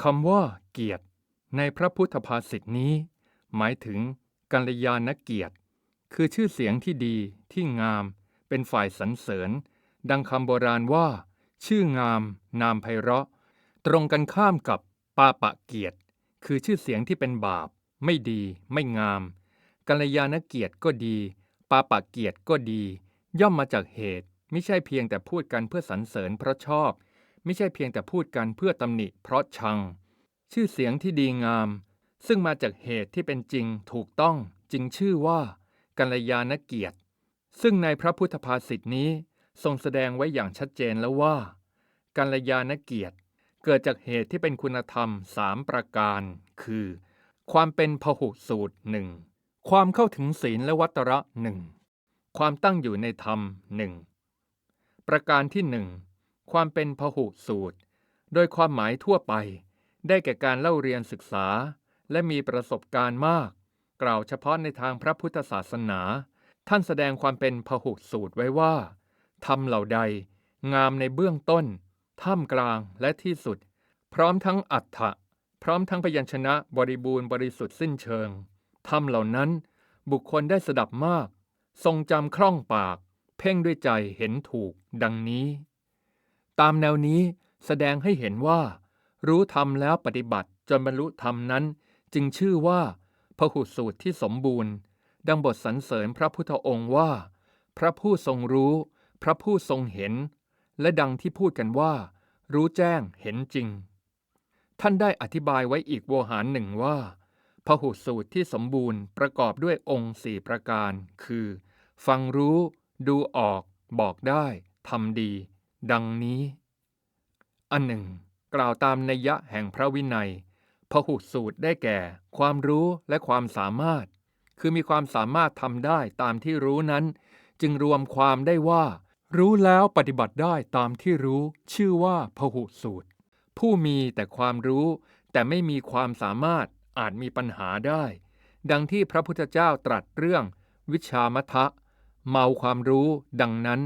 คำว่าเกียรติ ในพระพุทธภาษิตนี้ หมายถึงกัลยาณเกียรติ คือชื่อเสียงที่ดีที่งาม เป็นฝ่ายสรรเสริญ ดังคำโบราณว่า ชื่องาม นามไพเราะ ตรงกันข้ามกับปาปะเกียรติ คือชื่อเสียงที่เป็นบาป ไม่ดี ไม่งาม กัลยาณเกียรติก็ดี ปาปะเกียรติก็ดี ย่อมมาจากเหตุ ไม่ใช่เพียงแต่พูดกันเพื่อสรรเสริญเพราะชอบ ไม่ใช่เพียงแต่พูดกันเพื่อตำหนิเพราะชัง ชื่อเสียงที่ดีงาม ซึ่งมาจากเหตุที่เป็นจริงถูกต้องจึงชื่อว่า กัลยาณเกียรติ ซึ่งในพระพุทธภาษิตนี้ทรงแสดงไว้อย่างชัดเจนแล้วว่า กัลยาณเกียรติ เกิดจากเหตุที่เป็นคุณธรรมสามประการ คือ ความเป็นพหุสูตรหนึ่งความเข้าถึงศีลและวัตระหนึ่งความตั้งอยู่ในธรรมหนึ่งประการที่หนึ่ง ความเป็นพหุสูตร โดยความหมายทั่วไป ได้แก่การเล่าเรียนศึกษา และมีประสบการณ์มาก กล่าวเฉพาะในทางพระพุทธศาสนา ท่านแสดงความเป็นพหุสูตรไว้ว่าธรรมเหล่าใด งามในเบื้องต้น ท่ามกลางและที่สุด พร้อมทั้งอัฏฐะพร้อมทั้งพยัญชนะบริบูรณ์บริสุทธิ์สิ้นเชิงธรรมเหล่านั้น บุคคลได้สดับมาก ทรงจำคล่องปาก เพ่งด้วยใจเห็นถูก ดังนี้ ตามแนวนี้แสดงให้เห็นว่า รู้ธรรมแล้วปฏิบัติจนบรรลุธรรมนั้น จึงชื่อว่าพหุสูตรที่สมบูรณ์ ดังบทสรรเสริญพระพุทธองค์ว่า พระผู้ทรงรู้ พระผู้ทรงเห็น และดังที่พูดกันว่า รู้แจ้งเห็นจริง ท่านได้อธิบายไว้อีกโวหารหนึ่งว่าพหุสูตรที่สมบูรณ์ประกอบด้วยองค์สี่ประการ คือ ฟังรู้ ดูออก บอกได้ทำดี ดังนี้ อันหนึ่ง กล่าวตามนัยยะแห่งพระวินัยพหุสูตรได้แก่ ความรู้และความสามารถ คือมีความสามารถทำได้ตามที่รู้นั้น จึงรวมความได้ว่า รู้แล้วปฏิบัติได้ตามที่รู้ ชื่อว่าพหุสูตร ผู้มีแต่ความรู้ แต่ไม่มีความสามารถอาจมีปัญหาได้ ดังที่พระพุทธเจ้าตรัสเรื่อง วิชามทะ เมาความรู้ดังนั้น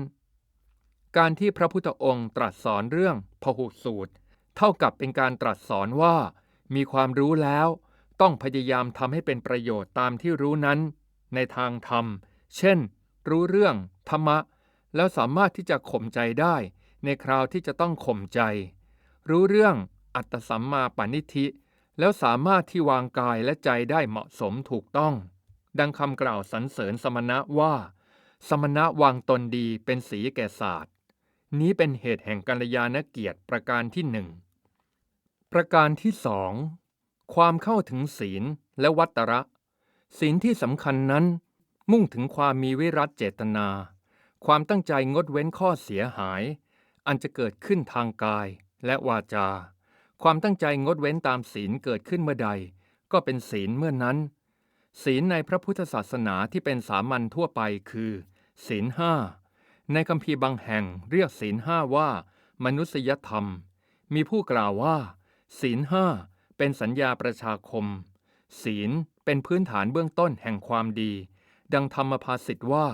การที่พระพุทธองค์ตรัสสอนเรื่องพหุสูตร เท่ากับเป็นการตรัสสอนว่า มีความรู้แล้ว ต้องพยายามทำให้เป็นประโยชน์ตามที่รู้นั้น ในทางธรรม เช่น รู้เรื่องธรรมะ แล้วสามารถที่จะข่มใจได้ ในคราวที่จะต้องข่มใจ รู้เรื่องอัตสัมมาปณิธิ แล้วสามารถที่วางกายและใจได้เหมาะสมถูกต้อง ดังคำกล่าวสรรเสริญสมณะว่า สมณะวางตนดีเป็นสีแก่ศาสตร์ นี้เป็นเหตุแห่งกัลยาณเกียรติประการที่หนึ่ง ประการที่สอง ความเข้าถึงศีลและวัตระ ศีลที่สำคัญนั้น มุ่งถึงความมีวิรัตเจตนา ความตั้งใจงดเว้นข้อเสียหาย อันจะเกิดขึ้นทางกายและวาจา ความตั้งใจงดเว้นตามศีลเกิดขึ้นเมื่อใด ก็เป็นศีลเมื่อนั้น ศีลในพระพุทธศาสนาที่เป็นสามัญทั่วไปคือ ศีลห้า ในคัมภีร์บางแห่งเรียกศีลห้าว่า มนุษยธรรม มีผู้กล่าวว่า ศีลห้าเป็นสัญญาประชาคม ศีลเป็นพื้นฐานเบื้องต้นแห่งความดี ดังธรรมภาษิตว่า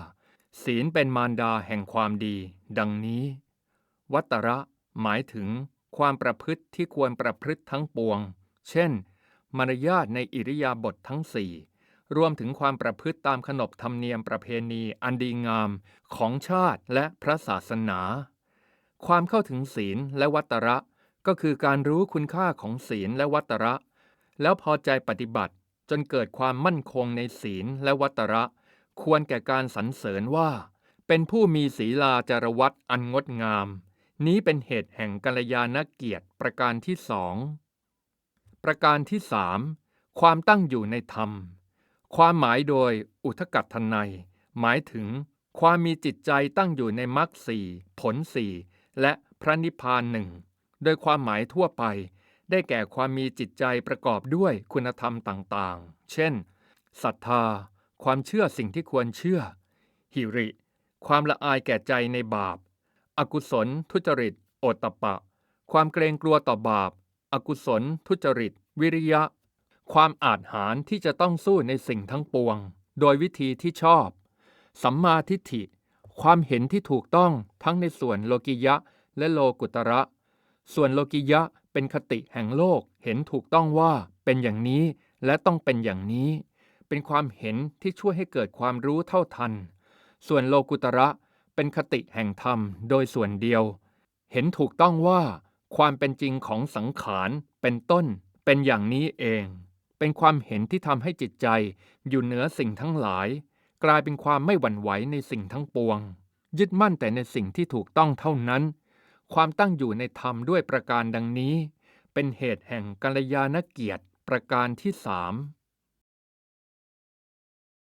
ศีลเป็นมารดาแห่งความดี ดังนี้ วัตระ หมายถึง ความประพฤติที่ควรประพฤติทั้งปวง เช่น มารยาทในอิริยาบถททั้งสี่ รวมถึงความประพฤติตามขนบธรรมเนียมประเพณีอันดีงามของชาติและพระศาสนา ความเข้าถึงศีลและวัตระ ก็คือการรู้คุณค่าของศีลและวัตระ แล้วพอใจปฏิบัติจนเกิดความมั่นคงในศีลและวัตระ ควรแก่การสรรเสริญว่า เป็นผู้มีศีลาจารวัตอันงดงาม นี้เป็นเหตุแห่งกัลยาณเกียรติประการที่สองประการที่สามความตั้งอยู่ในธรรม ความหมายโดยอุทกัตทนัย หมายถึง ความมีจิตใจตั้งอยู่ในมรรคสี่ผลสี่และพระนิพพานหนึ่งโดยความหมายทั่วไป ได้แก่ความมีจิตใจประกอบด้วยคุณธรรมต่างๆ เช่นศรัทธา ความเชื่อสิ่งที่ควรเชื่อ หิริ ความละอายแก่ใจในบาป อกุศล ทุจริต โอตตปะ ความเกรงกลัวต่อบาป อกุศล ทุจริต วิริยะ ความอาจหารที่จะต้องสู้ในสิ่งทั้งปวง โดยวิธีที่ชอบ สัมมาทิฏฐิ ความเห็นที่ถูกต้องทั้งในส่วนโลกิยะและโลกุตระ ส่วนโลกิยะเป็นคติแห่งโลกเห็นถูกต้องว่าเป็นอย่างนี้และต้องเป็นอย่างนี้ เป็นความเห็นที่ช่วยให้เกิดความรู้เท่าทัน ส่วนโลกุตระเป็นคติแห่งธรรมโดยส่วนเดียว เห็นถูกต้องว่า ความเป็นจริงของสังขารเป็นต้นเป็นอย่างนี้เอง เป็นความเห็นที่ทำให้จิตใจอยู่เหนือสิ่งทั้งหลาย กลายเป็นความไม่หวั่นไหวในสิ่งทั้งปวง ยึดมั่นแต่ในสิ่งที่ถูกต้องเท่านั้น ความตั้งอยู่ในธรรมด้วยประการดังนี้ เป็นเหตุแห่งกัลยาณเกียรติประการที่สาม